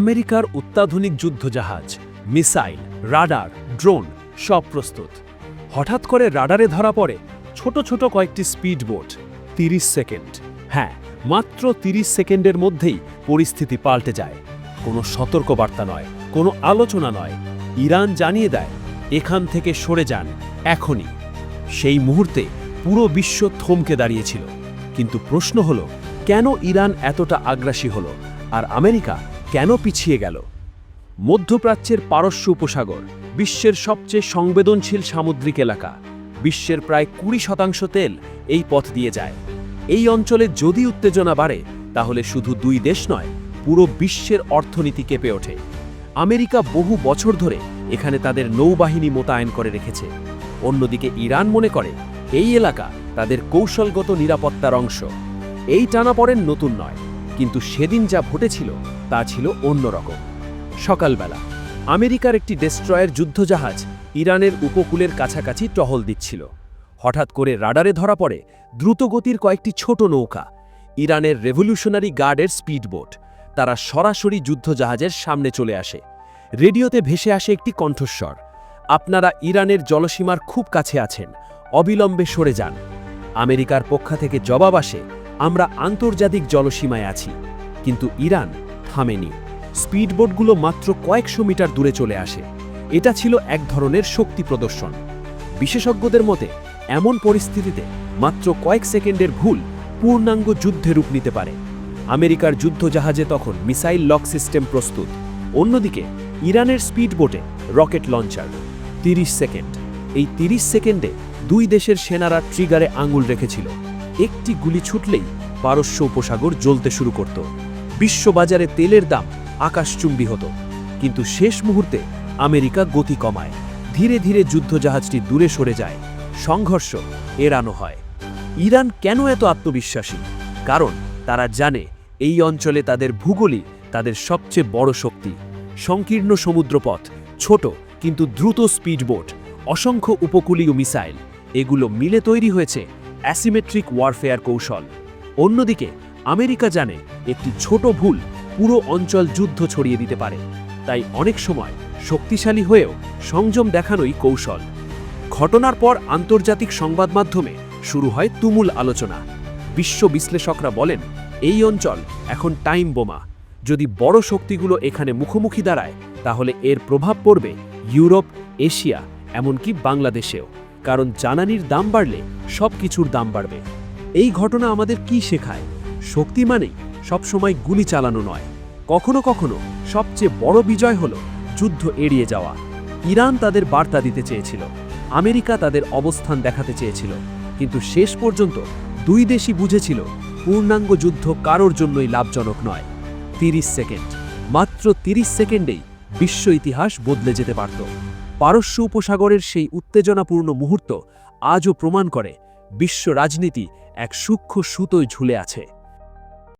আমেরিকার অত্যাধুনিক যুদ্ধজাহাজ, মিসাইল, রাডার, ড্রোন সব প্রস্তুত। হঠাৎ করে রাডারে ধরা পড়ে ছোট ছোট কয়েকটি স্পিড বোট তিরিশ সেকেন্ড। হ্যাঁ মাত্র তিরিশ সেকেন্ডের মধ্যেই পরিস্থিতি পাল্টে যায়। কোনো সতর্কবার্তা নয়, কোনো আলোচনা নয়। ইরান জানিয়ে দেয়, এখান থেকে সরে যান, এখনই। সেই মুহূর্তে পুরো বিশ্ব থমকে দাঁড়িয়েছিল। কিন্তু প্রশ্ন হল, কেন ইরান এতটা আগ্রাসী হল? আর আমেরিকা কেন পিছিয়ে গেল? মধ্যপ্রাচ্যের পারস্য উপসাগর, বিশ্বের সবচেয়ে সংবেদনশীল সামুদ্রিক এলাকা, বিশ্বের প্রায় কুড়ি শতাংশ তেল এই পথ দিয়ে যায়। এই অঞ্চলে যদি উত্তেজনা বাড়ে, তাহলে শুধু দুই দেশ নয়, পুরো বিশ্বের অর্থনীতি কেঁপে ওঠে। আমেরিকা বহু বছর ধরে এখানে তাদের নৌবাহিনী মোতায়েন করে রেখেছে। অন্যদিকে ইরান মনে করে, এই এলাকা তাদের কৌশলগত নিরাপত্তার অংশ। এই টানাপড়েন নতুন নয়। কিন্তু সেদিন যা ঘটেছিল, তা ছিল অন্যরকম সকালবেলা, আমেরিকার একটি ডেস্ট্রয়ের যুদ্ধজাহাজ ইরানের উপকূলের কাছাকাছি টহল দিচ্ছিল। হঠাৎ করে রাডারে ধরা পড়ে দ্রুতগতির কয়েকটি ছোট নৌকা, ইরানের রেভলিউশনারি গার্ডের স্পিডবোট। তারা সরাসরি যুদ্ধজাহাজের সামনে চলে আসে। রেডিওতে ভেসে আসে একটি কণ্ঠস্বর। আপনারা ইরানের জলসীমার খুব কাছে আছেন, অবিলম্বে সরে যান। আমেরিকার পক্ষ থেকে জবাব আসে আমরা আন্তর্জাতিক জলসীমায় আছি, কিন্তু ইরান থামেনি। স্পিডবোটগুলো মাত্র কয়েকশো মিটার দূরে চলে আসে। এটা ছিল এক ধরনের শক্তি প্রদর্শন। বিশেষজ্ঞদের মতে, এমন পরিস্থিতিতে মাত্র কয়েক সেকেন্ডের ভুল পূর্ণাঙ্গ যুদ্ধে রূপ নিতে পারে। আমেরিকার যুদ্ধজাহাজে তখন মিসাইল লক সিস্টেম প্রস্তুত। অন্যদিকে, ইরানের স্পিডবোটে রকেট লঞ্চার, তিরিশ সেকেন্ড। এই তিরিশ সেকেন্ডে দুই দেশের সেনারা ট্রিগারে আঙুল রেখেছিল। একটি গুলি ছুটলেই পারস্য উপসাগর জ্বলতে শুরু করত। বিশ্ববাজারে তেলের দাম আকাশচুম্বী হতো। কিন্তু শেষ মুহূর্তে আমেরিকা গতি কমায়। ধীরে ধীরে যুদ্ধজাহাজটি দূরে সরে যায়। সংঘর্ষ এড়ানো হয়। ইরান কেন এত আত্মবিশ্বাসী? কারণ তারা জানে এই অঞ্চলে তাদের ভূগোলই তাদের সবচেয়ে বড় শক্তি। সংকীর্ণ সমুদ্রপথ, ছোট কিন্তু দ্রুত স্পিডবোট, অসংখ্য উপকূলীয় মিসাইল, এগুলো মিলে তৈরি হয়েছে অ্যাসিমেট্রিক ওয়ারফেয়ার কৌশল। অন্যদিকে, আমেরিকা জানে একটি ছোট ভুল পুরো অঞ্চল যুদ্ধ ছড়িয়ে দিতে পারে। তাই অনেক সময় শক্তিশালী হয়েও সংযম দেখানোই কৌশল। ঘটনার পর আন্তর্জাতিক সংবাদ মাধ্যমে শুরু হয় তুমুল আলোচনা। বিশ্ব বিশ্লেষকরা বলেন, এই অঞ্চল এখন টাইম বোমা। যদি বড় শক্তিগুলো এখানে মুখোমুখি দাঁড়ায়, তাহলে এর প্রভাব পড়বে ইউরোপ, এশিয়া, এমনকি বাংলাদেশেও। কারণ জ্বালানির দাম বাড়লে সব কিছুর দাম বাড়বে। এই ঘটনা আমাদের কি শেখায়? শক্তি মানেই সবসময় গুলি চালানো নয়। কখনো কখনো সবচেয়ে বড় বিজয় হল যুদ্ধ এড়িয়ে যাওয়া। ইরান তাদের বার্তা দিতে চেয়েছিল। আমেরিকা তাদের অবস্থান দেখাতে চেয়েছিল। কিন্তু শেষ পর্যন্ত দুই দেশই বুঝেছিল পূর্ণাঙ্গ যুদ্ধ কারোর জন্যই লাভজনক নয়। তিরিশ সেকেন্ড। মাত্র তিরিশ সেকেন্ডেই বিশ্ব ইতিহাস বদলে যেতে পারত। পারস্য উপসাগরের সেই উত্তেজনাপূর্ণ মুহূর্ত আজও প্রমাণ করে বিশ্ব রাজনীতি এক সূক্ষ্ম সুতোয় ঝুলে আছে।